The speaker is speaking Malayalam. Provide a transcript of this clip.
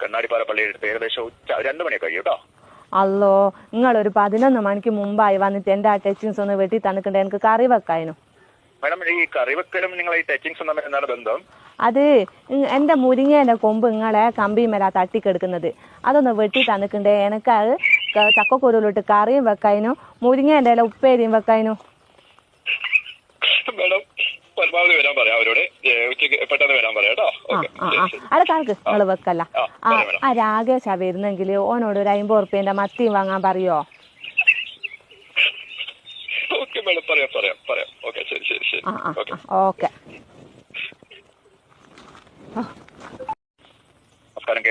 കണ്ണാടിപ്പാറ പള്ളിയുടെ അടുത്ത് ഏകദേശം ഉച്ച രണ്ടു മണിയൊക്കെ കഴിയും കേട്ടോ. അല്ലോ ഒരു പതിനൊന്ന് മണിക്ക് മുമ്പായി വന്നിട്ട് എന്റെ ആ ടച്ചിങ്സ് ഒന്ന് വെട്ടി തന്നിട്ടുണ്ട് എനിക്ക് കറി വെക്കായിരുന്നു മാഡം ഈ കറി വെക്കലും നിങ്ങൾ ഈ ടച്ചിങ്സും തമ്മിൽ എന്താണ് ബന്ധം? അത് എന്റെ മുരിങ്ങേന്റെ കൊമ്പ് നിങ്ങളെ കമ്പിമേല തട്ടിക്കെടുക്കുന്നത്. അതൊന്ന് വെട്ടി തന്നിട്ടുണ്ടേ എനിക്ക് അത് ചക്കക്കുരുവിലിട്ട് കറിയും വെക്കായിരുന്നു മുരിങ്ങേന്റെ ഇല ഉപ്പേരിയും വെക്കായിരുന്നു മാഡം പരമാവധി വരാൻ പറയാം അവരോട്. ഉച്ചയ്ക്ക് പെട്ടെന്ന് വരാൻ പറയാം കേട്ടോ. കണക്ക് നിങ്ങൾ വെക്കല്ല. ആ. രാകേഷാ വരുന്നെങ്കിൽ ഓനോട് ഒരു അമ്പത് ഉറുപ്പ്യന്റെ മത്തിയും വാങ്ങാൻ പറയോ? ഓക്കെ മാഡം പറയാം പറയാം പറയാം. ഓക്കെ ശരി ശരി ഓക്കെ.